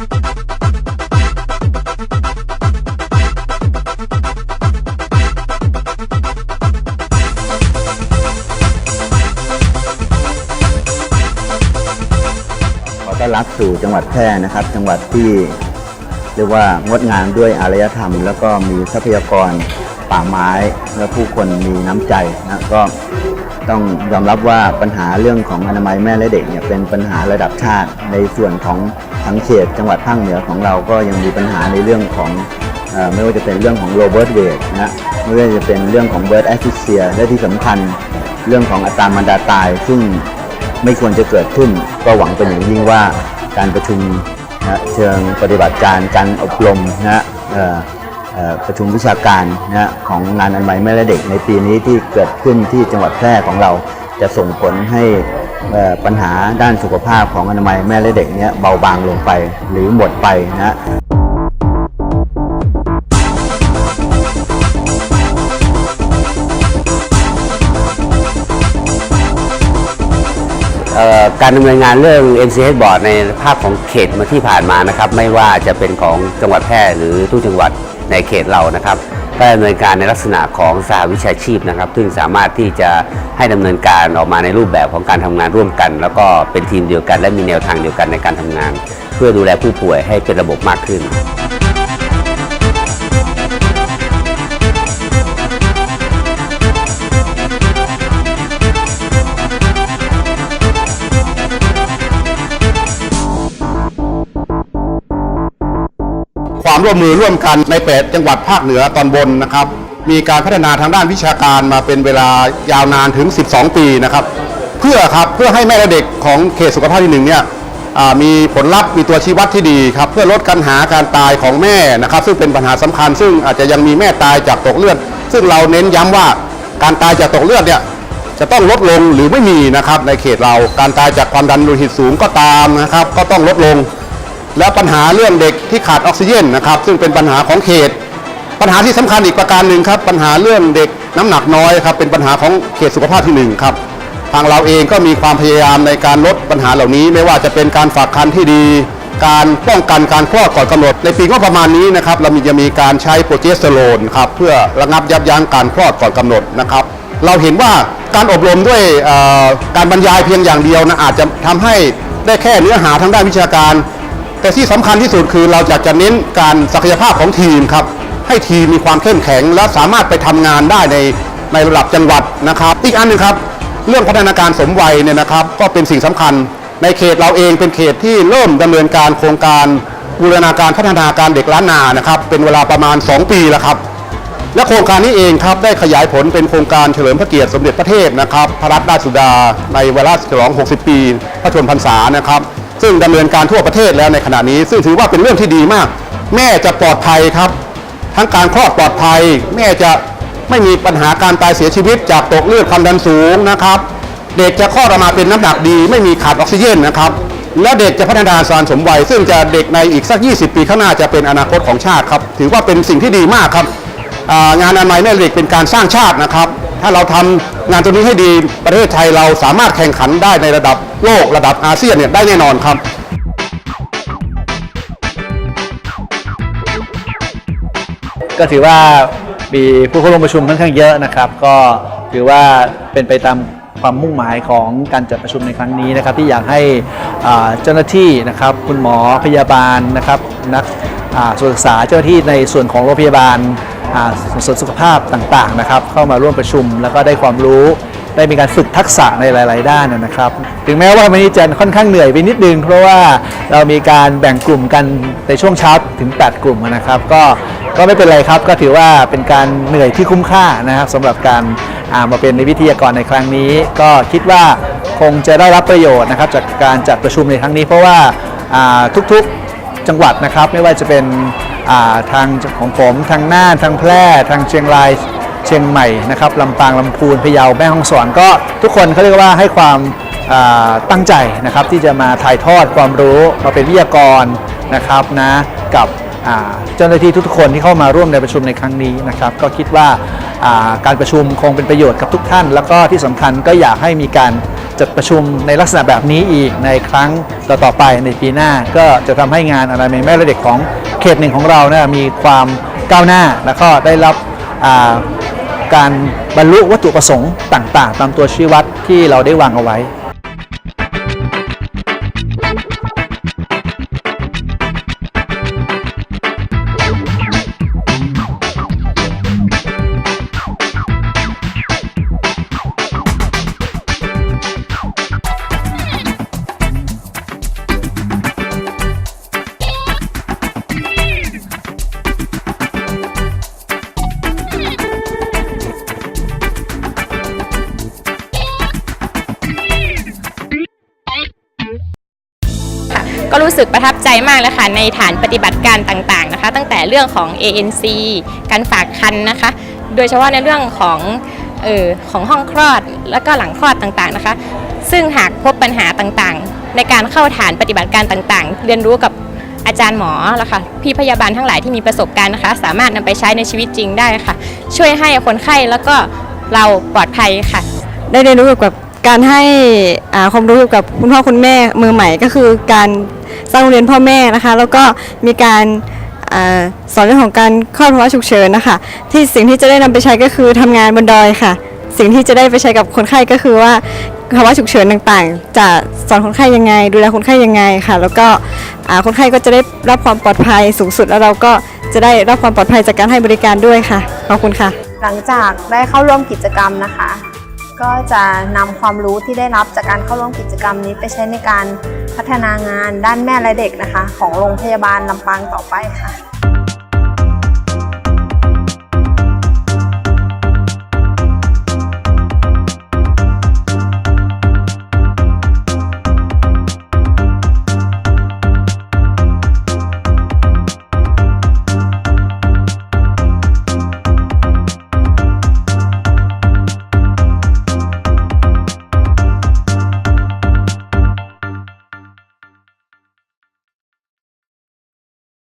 ขอต้อนรับสู่จังหวัดแพร่นะครับ จังหวัดที่เรียกว่างดงามด้วยอารยธรรม แล้วก็มีทรัพยากร ป่าไม้ และผู้คนมีน้ำใจนะก็ต้องยอมรับว่าปัญหาเรื่องของอนามัยแม่และเด็กเนี่ยเป็นปัญหาระดับชาติ ในส่วนของทั้งเขตจังหวัดภาคเหนือของเราก็ยังมีปัญหาในเรื่องของไม่ว่าจะเป็นเรื่องของโรเบิร์ตเวดนะไม่ว่าจะเป็นเรื่องของเบิร์ดแอฟฟิเซียและที่สำคัญเรื่องของอัตรามันดาตาย ซึ่งไม่ควรจะเกิดขึ้น ก็หวังเป็นอย่างยิ่งว่าการประชุมนะเชิงปฏิบัติการการอบรมนะ ประชุมวิชาการนะของงานอนามัยแม่และเด็กในปีนี้ที่เกิดขึ้นที่จังหวัดแพร่ของเรา จะส่งผลให้ปัญหาด้านสุขภาพของอนามัยแม่และเด็กเนี้ยเบาบางลงไปหรือหมดไปนะการดำเนินงานเรื่อง NCH Board ในภาคของเขตมาที่ผ่านมานะครับ ไม่ว่าจะเป็นของจังหวัดแพร่หรือทุกจังหวัด ในเขตเรานะครับก็ดำเนินการในลักษณะของสหวิชาชีพนะครับ ซึ่งสามารถที่จะให้ดำเนินการออกมาในรูปแบบของการทำงานร่วมกัน แล้วก็เป็นทีมเดียวกัน และมีแนวทางเดียวกันในการทำงาน เพื่อดูแลผู้ป่วยให้เป็นระบบมากขึ้น ความร่วมมือร่วมกันใน8จังหวัดภาคเหนือตอนบนนะครับ มีการพัฒนาทางด้านวิชาการมาเป็นเวลายาวนานถึง 12 ปีนะครับ เพื่อครับเพื่อให้แม่และเด็กของเขตสุขภาพที่หนึ่งเนี่ยมีผลลัพธ์มีตัวชี้วัดที่ดีครับ เพื่อลดปัญหาการตายของแม่นะครับ ซึ่งเป็นปัญหาสำคัญ ซึ่งอาจจะยังมีแม่ตายจากตกเลือด ซึ่งเราเน้นย้ำว่าการตายจากตกเลือดเนี่ยจะต้องลดลงหรือไม่มีนะครับในเขตเราการตายจากความดันโลหิตสูงก็ตามนะครับ ก็ต้องลดลง และปัญหาเรื่องเด็กที่ขาดออกซิเจนนะครับ ซึ่งเป็นปัญหาของเขต ปัญหาที่สำคัญอีกประการหนึ่งครับ ปัญหาเรื่องเด็กน้ำหนักน้อยครับ เป็นปัญหาของเขตสุขภาพที่หนึ่งครับทางเราเองก็มีความพยายามในการลดปัญหาเหล่านี้ ไม่ว่าจะเป็นการฝากคันที่ดี การป้องกันการคลอดก่อนกำหนด ในปีงบประมาณนี้นะครับเรามีจะมีการใช้โปรเจสเตอโรนครับเพื่อระงับยับยั้งการคลอดก่อนกำหนดนะครับ เราเห็นว่าการอบรมด้วยการบรรยายเพียงอย่างเดียวนะอาจจะทำให้ได้แค่เนื้อหาทางด้านวิชาการ แต่ที่สำคัญที่สุดคือเราอยากจะเน้นการศักยภาพของทีมครับ ให้ทีมมีความเข้มแข็ง และสามารถไปทำงานได้ในในระดับจังหวัดนะครับ อีกอันหนึงครับ เรื่องพัฒนาการสมวัยเนี่ยนะครับ ก็เป็นสิ่งสำคัญ ในเขตเราเองเป็นเขตที่เริ่มดำเนินการโครงการบูรณาการพัฒนาการเด็กล้านนานะครับ เป็นเวลาประมาณ 2 ปีแล้วครับ และโครงการนี้เองครับได้ขยายผลเป็นโครงการเฉลิมพระเกียรติสมเด็จพระเทพนะครับ พระรัตนราชสุดาในวาระฉลอง 60 ปี พระชนมพรรษานะครับ ซึ่งดำเนินการทั่วประเทศแล้วในขณะนี้ ซึ่งถือว่าเป็นเรื่องที่ดีมาก แม่จะปลอดภัยครับ ทั้งการคลอดปลอดภัย แม่จะไม่มีปัญหาการตายเสียชีวิต จากตกเลือดความดันสูงนะครับ เด็กจะคลอดออกมาเป็นน้ำหนักดี ไม่มีขาดออกซิเจนนะครับและเด็กจะพัฒนาสารสมวัย ซึ่งจะเด็กในอีกสัก 20 ปีข้างหน้าจะเป็นอนาคตของชาติครับถือว่าเป็นสิ่งที่ดีมากครับงานอนามัยแม่เหล็กเป็นการสร้างชาตินะครับ ถ้าเราทำ งานตรงนี้ให้ดีประเทศไทยเราสามารถแข่งขันได้ในระดับโลกระดับอาเซียนเนี่ยได้แน่นอนครับก็ถือว่ามีผู้เข้าร่วมประชุมค่อนข้างเยอะนะครับ ก็ถือว่าเป็นไปตามความมุ่งหมายของการจัดประชุมในครั้งนี้นะครับ ที่อยากให้เจ้าหน้าที่นะครับ คุณหมอพยาบาลนะครับนักอ่าสุขศึกษาเจ้าหน้าที่ในส่วนของโรงพยาบาล อ่าส่วนสุขภาพต่างๆนะครับเข้ามาร่วมประชุมแล้วก็ได้ความรู้ได้มีการฝึกทักษะในหลาย ๆ ด้านนะครับ ถึงแม้ว่าวันนี้จะค่อนข้างเหนื่อยไปนิดนึง เพราะว่าเรามีการแบ่งกลุ่มกันในช่วงเช้าถึง 8 กลุ่มนะครับ ก็ก็ไม่เป็นไรครับ ก็ถือว่าเป็นการเหนื่อยที่คุ้มค่านะครับสำหรับการามาเป็นในวิทยากรในครั้งนี้ ก็คิดว่าคงจะได้รับประโยชน์นะครับจากการจัดประชุมในครั้งนี้ เพราะว่าอ่าทุก ๆ จังหวัดนะครับ ไม่ว่าจะเป็นาทางของผมทางน่านทางแพร่ทางเชียงรายเชียงใหม่นะครับลำปางลำพูนพะเยาแม่ฮ่องสอนก็ทุกคนเขาเรียกว่าให้ความาตั้งใจนะครับที่จะมาถ่ายทอดความรู้มาเป็นวิทยากรนะครับนะกับ เจ้าหน้าที่ทุกคนที่เข้ามาร่วมในประชุมในครั้งนี้นะครับก็คิดว่าการประชุมคงเป็นประโยชน์กับทุกท่าน แล้วก็ที่สำคัญก็อยากให้มีการจัดประชุมในลักษณะแบบนี้อีกในครั้งต่อๆไปในปีหน้า ก็จะทำให้งานอนามัยแม่และเด็กของเขตหนึ่งของเราเนี่ยมีความก้าวหน้าแล้วก็ได้รับการบรรลุวัตถุประสงค์ต่าง ๆ ตามตัวชี้วัดที่เราได้วางเอาไว้ ก็รู้สึกประทับใจมากเลยค่ะในฐานปฏิบัติการต่างๆนะคะ ตั้งแต่เรื่องของ ANC การฝากคันนะคะ โดยเฉพาะในเรื่องของเออของห้องคลอดแล้วก็หลังคลอดต่างๆนะคะ ซึ่งหากพบปัญหาต่างๆ ในการเข้าฐานปฏิบัติการต่างๆ เรียนรู้กับอาจารย์หมอละค่ะพี่พยาบาลทั้งหลายที่มีประสบการณ์นะคะ สามารถนำไปใช้ในชีวิตจริงได้ค่ะ ช่วยให้คนไข้แล้วก็เราปลอดภัยค่ะ ได้เรียนรู้เกี่ยวกับ การให้ความรู้เกี่ยวกับคุณพ่อคุณแม่มือใหม่ก็คือการสร้างโรงเรียนพ่อแม่นะคะ แล้วก็มีการอสอนเรื่องของการคลอดภาวะฉุกเฉินนะคะ ที่สิ่งที่จะได้นำไปใช้ก็คือทำงานบนดอยค่ะ สิ่งที่จะได้ไปใช้กับคนไข้ก็คือว่าภาวะฉุกเฉินต่างๆ จะสอนคนไข้ยังไง ดูแลคนไข้ยังไงค่ะ แล้วก็คนไข้ก็จะได้รับความปลอดภัยสูงสุดแล้วเราก็จะได้รับความปลอดภัยจากการให้บริการด้วยค่ะขอบคุณค่ะ หลังจากได้เข้าร่วมกิจกรรมนะคะ ก็จะนำความรู้ที่ได้รับจากการเข้าร่วมกิจกรรมนี้ไปใช้ในการพัฒนางานด้านแม่และเด็กนะคะ ของโรงพยาบาลลำปางต่อไปค่ะ